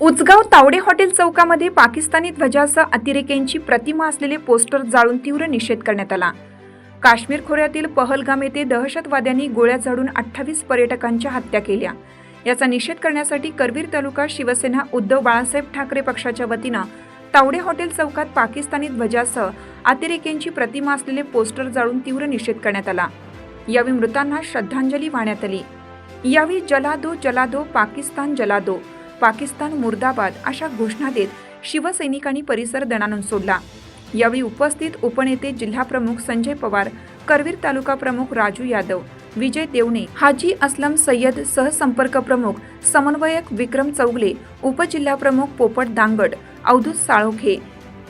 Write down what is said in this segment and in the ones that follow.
Uchgaon Tawde hotel चौकामध्ये पाकिस्तानी ध्वजासह अतिरेक्यांची प्रतिमा असलेले poster जाळून तीव्र निषेध करण्यात आला. काश्मीर खोऱ्यातील पहलगाम येथे दहशतवाद्यांनी गोळ्या झाडून अठ्ठावीस पर्यटकांच्या हत्या केल्या. याचा निषेध करण्यासाठी करवीर तालुका शिवसेना उद्धव बाळासाहेब ठाकरे पक्षाच्या वतीनं तावडे हॉटेल चौकात पाकिस्तानी ध्वजासह अतिरेक्यांची प्रतिमा असलेले पोस्टर जाळून तीव्र निषेध करण्यात आला. यावेळी मृतांना श्रद्धांजली वाहण्यात आली. यावेळी जलादो जलादो पाकिस्तान जलादो पाकिस्तान मुर्दाबाद अशा घोषणा देत शिवसैनिकांनी परिसर दणानून सोडला. यावेळी उपस्थित उपनेते जिल्हाप्रमुख संजय पवार करवीर तालुका प्रमुख राजू यादव विजय देवणे हाजी असलम सय्यद सहसंपर्क प्रमुख समन्वयक विक्रम चौगले उपजिल्हाप्रमुख पोपट दांगड अवधूत साळोखे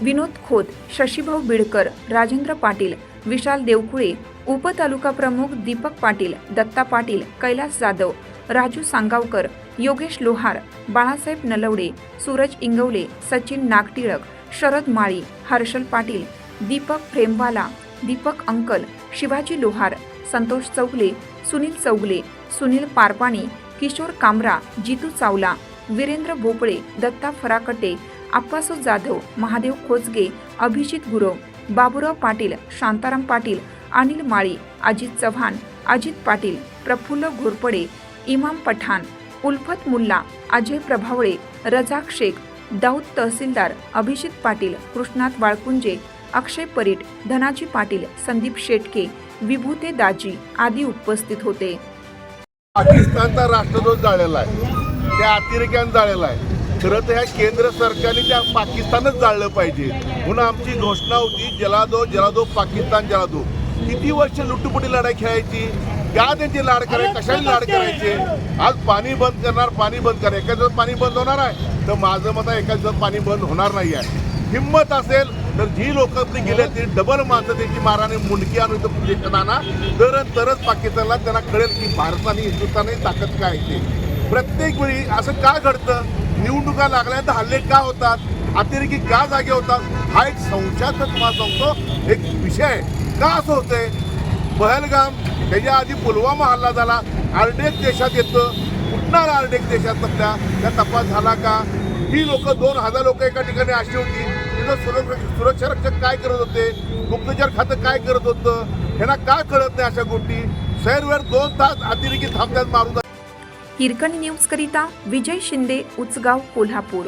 विनोद खोत शशीभाऊ बिडकर राजेंद्र पाटील विशाल देवकुळे उपतालुका प्रमुख दीपक पाटील दत्ता पाटील कैलास जाधव राजू सांगावकर योगेश लोहार बाळासाहेब नलवडे सूरज इंगवले सचिन नागटिळक शरद माळी हर्षल पाटील दीपक फ्रेमवाला दीपक अंकल शिवाजी लोहार संतोष चौगले सुनील चौगले सुनील पारपाणी किशोर कामरा जितू चावला वीरेंद्र भोपळे दत्ता फराकटे आप्पासो जाधव महादेव खोचगे अभिजित गुरव बाबुराव पाटील शांताराम पाटील अनिल माळी अजित चव्हाण अजित पाटील प्रफुल्ल घोरपडे इमाम पठाण उल्फत मुल्ला अजय प्रभावळे रजाक शेख दाऊद तहसीलदार अभिजित पाटील कृष्णात वाळकुंजे अक्षय परीट धनाजी पाटील संदीप शेटके विभूते दाजी आदी उपस्थित होते. पाकिस्तानचा राष्ट्रध्वज जाळलेला आहे. त्या अतिरेक्यानं जाळलेला आहे. खरं तर ह्या केंद्र सरकारने त्या पाकिस्तानच जाळलं पाहिजे. म्हणून आमची घोषणा होती जलादो जलादो पाकिस्तान जलादो. किती वर्ष लुटपुटी लढाई खेळायची? का त्यांची लाड करायची कशाने लाड करायचे आज पाणी बंद करणार पाणी बंद करणार एका दिवस पाणी बंद होणार आहे. तर माझं मत आहे एका दिवसात पाणी बंद होणार नाही आहे. हिंमत असेल तर जी लोक आपली गेले ती डबल माणसं त्यांची माराने मुंडकी आणून पूजेच्या तर तरच पाकिस्तानला त्यांना कळेल की भारत आणि हिंदुस्थानची ताकद काय ते. प्रत्येक वेळी असं का घडतं? निवडणुका लागल्या तर हल्ले का होतात? अतिरेकी का जागे होतात? हा एक संशयाचा तुम्हाला सांगतो. एक विषय आहे. का असं होतंय? पहलगाम त्याच्या आधी पुलवामा हल्ला झाला. आरडेक देशात येतं. कुठणार आरडेक देशात त्या त्या तपास झाला का? ही लोक दोन हजार लोक एका ठिकाणी अशी होती. तिथं सुरक्षा सुरक्षा रक्षक काय करत होते? गुप्तचर खातं काय करत होतं? ह्यांना का कळत नाही अशा गोष्टी? सैरवर दोन तास अतिरेकी थांबतात मारून हिरकणी न्यूज करिता विजय शिंदे उचगाव कोल्हापूर.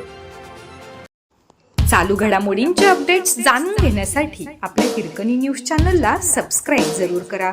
चालू घडामोडींचे अपडेट्स जाणून घेण्यासाठी आपल्या हिरकणी न्यूज चॅनलला सबस्क्राईब जरूर करा.